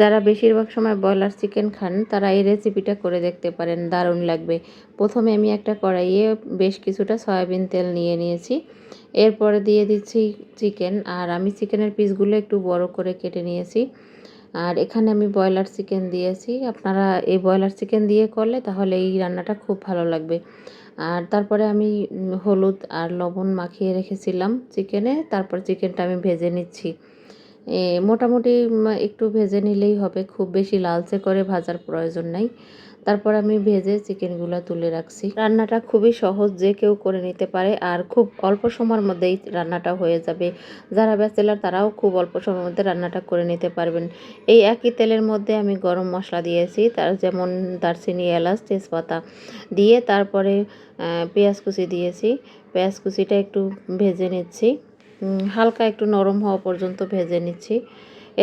যারা বেশিরভাগ সময় ব্রয়লার চিকেন খান, তারা এই রেসিপিটা করে দেখতে পারেন। দারুণ লাগবে। প্রথমে আমি একটা কড়াইয়ে বেশ কিছুটা সয়াবিন তেল নিয়ে নিয়েছি। এরপরে দিয়ে দিচ্ছি চিকেন, আর আমি চিকেনের পিসগুলো একটু বড় করে কেটে নিয়েছি। আর এখানে আমি ব্রয়লার চিকেন দিয়েছি। আপনারা এই ব্রয়লার চিকেন দিয়ে করলে তাহলে এই রান্নাটা খুব ভালো লাগবে। আর তারপরে আমি হলুদ আর লবণ মাখিয়ে রেখেছিলাম চিকেনে। তারপর চিকেনটা আমি ভেজে নিচ্ছি। মোটামুটি একটু ভেজে নিলেই হবে। খুব বেশি লালচে করে ভাজার প্রয়োজন নাই। তারপর আমি ভেজে চিকেনগুলো তুলে রাখছি। রান্নাটা খুবই সহজ যে কেউ করে নিতে পারে, আর খুব অল্প সময়ের মধ্যেই রান্নাটা হয়ে যাবে। যারা ব্যাচেলার, তারাও খুব অল্প সময়ের মধ্যে রান্নাটা করে নিতে পারবেন। এই একই তেলের মধ্যে আমি গরম মশলা দিয়েছি, তার যেমন দারচিনি, এলাচ, তেজপাতা দিয়ে তারপরে পেঁয়াজ কুচি দিয়েছি। পেঁয়াজ কুচিটা একটু ভেজে নিচ্ছি। হালকা একটু নরম হওয়া পর্যন্ত ভেজে নিচ্ছি।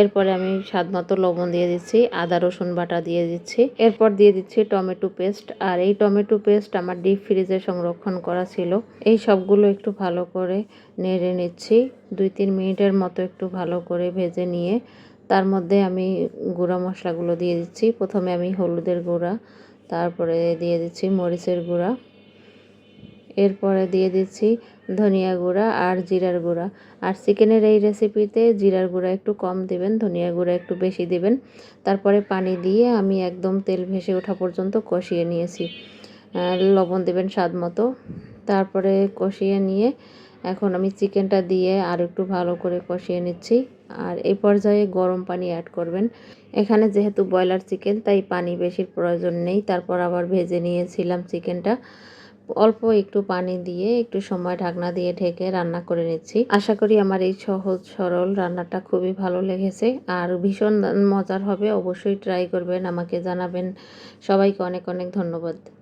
এরপরে আমি স্বাদ মতো লবণ দিয়ে দিচ্ছি, আদা, রসুন বাটা দিয়ে দিচ্ছি। এরপর দিয়ে দিচ্ছি টমেটো পেস্ট। আর এই টমেটো পেস্ট আমার ডিপ ফ্রিজে সংরক্ষণ করা ছিল। এই সবগুলো একটু ভালো করে নেড়ে নিচ্ছি। দুই তিন মিনিটের মতো একটু ভালো করে ভেজে নিয়ে তার মধ্যে আমি গুঁড়া মশলাগুলো দিয়ে দিচ্ছি। প্রথমে আমি হলুদের গুঁড়া, তারপরে দিয়ে দিচ্ছি মরিচের গুঁড়া। এরপরে দিয়ে দিচ্ছি ধনিয়া গুঁড়া আর জিরার গুঁড়া। আর চিকেনের এই রেসিপিতে জিরার গুঁড়া একটু কম দিবেন, ধনিয়া গুঁড়া একটু বেশি দিবেন। তারপরে পানি দিয়ে আমি একদম তেল ভেসে ওঠা পর্যন্ত কষিয়ে নিয়েছি। লবণ দেবেন স্বাদ মতো। তারপরে কষিয়ে নিয়ে এখন আমি চিকেনটা দিয়ে আর একটু ভালো করে কষিয়ে নিচ্ছি। আর এই পর্যায়ে গরম পানি অ্যাড করবেন। এখানে যেহেতু ব্রয়লার চিকেন, তাই পানি বেশির প্রয়োজন নেই। তারপর আবার ভেজে নিয়েছিলাম চিকেনটা। অল্প একটু পানি দিয়ে একটু সময় ঢাকনা দিয়ে ঢেকে রান্না করে নিচ্ছি। আশা করি আমার এই সহজ সরল রান্নাটা খুবই ভালো লেগেছে। আর ভীষণ মজার হবে, অবশ্যই ট্রাই করবেন, আমাকে জানাবেন। সবাইকে অনেক অনেক ধন্যবাদ।